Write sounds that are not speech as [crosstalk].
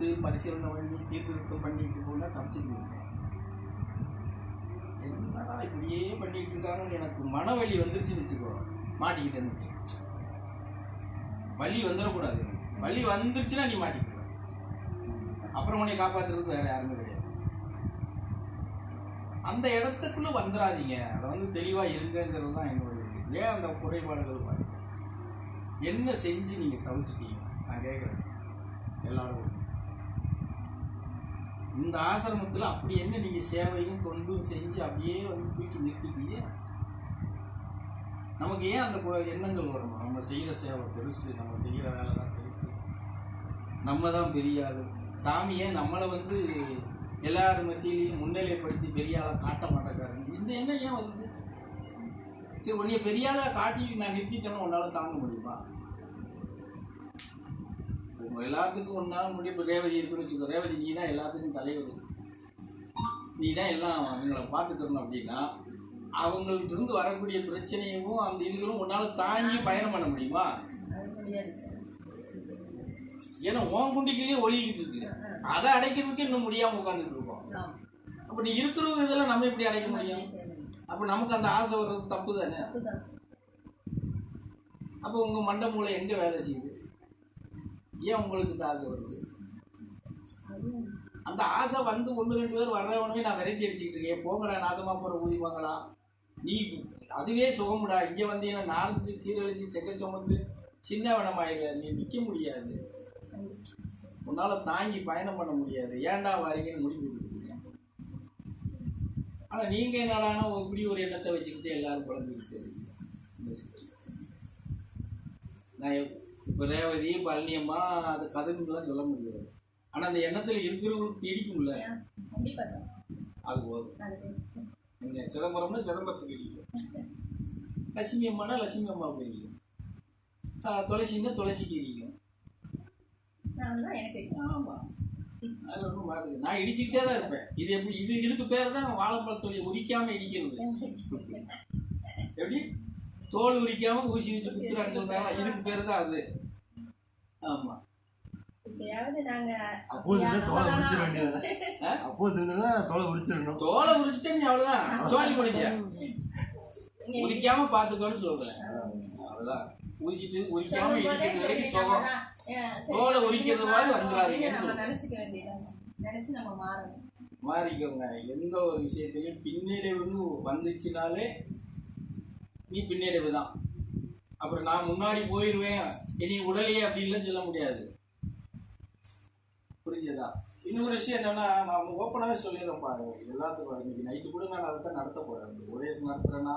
எடுத்து பரிசீலனை பண்ணி சீர்திருத்தம் பண்ணிட்டு போனால் தப்பிச்சுக்குவீங்க என்னடா இப்படியே பண்ணிட்டு இருக்காங்கன்னு எனக்கு மனவழி வந்துருச்சுன்னு வச்சுக்கோ. மாட்டிக்கிட்டேன்னு வச்சுக்கோ. வலி வந்துடக்கூடாது. வலி வந்துருச்சுன்னா நீ மாட்டிக்குவ அப்புறம் உன்னை காப்பாற்றுறதுக்கு வேற யாருமே கிடையாது. அந்த இடத்துக்குள்ள வந்துடாதீங்க. அதை வந்து தெளிவாக இருங்கிறது தான் என்னுடைய ஏன் அந்த குறைபாடுகள் பாருங்க என்ன செஞ்சு நீங்கள் தவிச்சிட்டீங்க? நான் கேட்குறேன் எல்லாரும் இந்த ஆசிரமத்தில் அப்படி என்ன நீங்கள் சேவையும் தொண்டும் செஞ்சு அப்படியே வந்து தூக்கி நிறுத்திட்டீங்க நமக்கு ஏன் அந்த கு- எண்ணங்கள் வரணும் நம்ம செய்கிற சேவை பெருசு நம்ம செய்கிற வேலை தான் பெருசு. நம்ம தான் பெரிய ஆளு. சாமியே நம்மளை வந்து எல்லார் மத்தியிலையும் முன்னிலைப்படுத்தி பெரிய ஆளாக காட்ட மாட்டேங்காருங்க இந்த எண்ணம் ஏன் வருது? சரி உன்னைய பெரிய ஆளாக காட்டி நான் நிறுத்திட்டேன்னு உன்னால் தாங்க முடியுமா? எல்லாத்துக்கும் ஒன்றால் முடியும் இப்போ ரேவதி இருக்குன்னு வச்சுக்கோ ரேவதி நீ தான் எல்லாத்துக்கும் தலைவர். நீ தான் எல்லாம் அவங்கள பார்த்துக்கணும் அப்படின்னா அவங்கள்ட்ட இருந்து வரக்கூடிய பிரச்சனையும் அந்த இதுகளும் உன்னால தாங்கி பயணம் பண்ண முடியுமா? ஏன்னா உன் குண்டிக்கிலேயே ஒழிக்கிட்டு இருக்கு. அதை அடைக்கிறதுக்கு இன்னும் முடியாம உட்காந்துட்டு இருக்கோம். அப்ப நீ இருக்கிற இதெல்லாம் நம்ம எப்படி அடைக்க முடியும்? அப்ப நமக்கு அந்த ஆசை வர்றது தப்பு தானே அப்போ உங்க மண்டை மூளை எங்க வேலை செய்யுது? ஏன் உங்களுக்கு இந்த ஆசை வருது? அந்த ஆசை வந்து ஒன்று ரெண்டு பேர் வர்றவனுமே நான் வெரைட்டி அடிச்சுக்கிட்டு இருக்கேன். போங்கடா நாசமா போற வாங்கலாம். நீ அதுவே சுகமுடா. இங்க வந்தீங்கன்னா நாலஞ்சு சீரழிஞ்சு செக்க சுமந்து சின்னவனம் ஆயிடுவ நீ நிக்க முடியாது. உன்னால தாங்கி பயணம் பண்ண முடியாது. ஏன்டா வாரீங்கன்னு முடிவு கொடுக்குறீங்க ஆனா நீங்க என்னடானா இப்படி ஒரு எண்ணத்தை வச்சுக்கிட்டு எல்லாரும் குழந்தைக்கு இருக்கீங்க. நான் இப்ப ரேவதி பழனியம்மா அது கதைலாம் சொல்ல முடியாது. ஆனா அந்த எண்ணத்துல இருக்கிறவங்களுக்கு சார். அது போதும். அது நீங்க சிதம்பரம்னா சிதம்பரத்துக்கு இடிக்கும் லட்சுமி அம்மானா லட்சுமி அம்மாவுக்கு இடிக்கும் ஆ, துளசின்னா துளசிக்கு இடிக்கும் நான் தான் எனக்கு தெரியும். ஆமா. அது ஒன்றும் மாட்டுது நான் இடிச்சுக்கிட்டே தான் இருப்பேன். இது எப்படி இது இதுக்கு பேர் தான் வாழைப்பழத்தொழியை உரிக்காம இடிக்கிறது. [laughs] எப்படி? தோல் உரிக்காம ஊசி வச்சு குத்துறான்னு சொல்றாங்க. இதுக்கு பேர் தான் அது. ஆமா. தோலை உரிச்சிட்டே நீ அவ்வளவுதான். சோழி முடிஞ்ச உரிக்காம பாத்துக்கோன்னு சொல்றேன். அவ்வளவுதான். ஊசிட்டு உரிக்காம இடிக்கிறது வரைக்கும் சுகம். தோலை உரிக்கிறது மாதிரி வந்துடாதீங்கன்னு நினைச்சு நம்ம மாறணும். மாறிக்கோங்க. எந்த ஒரு விஷயத்திலையும் பின்னடைவுன்னு வந்துச்சுனாலே நீ பின்னடைவு தான். அப்புறம் நான் முன்னாடி போயிடுவேன் இனி உடலையே அப்படின்லாம் சொல்ல முடியாது. புரிஞ்சதா? இன்னொரு விஷயம் என்னன்னா நான் ஓப்பனாகவே சொல்லிடுறேன்ப்பா. எல்லாத்துக்கும் இன்னைக்கு நைட்டு கூட நான் அதை தான் நடத்த போறேன். ஒரே நடத்துறேன்னா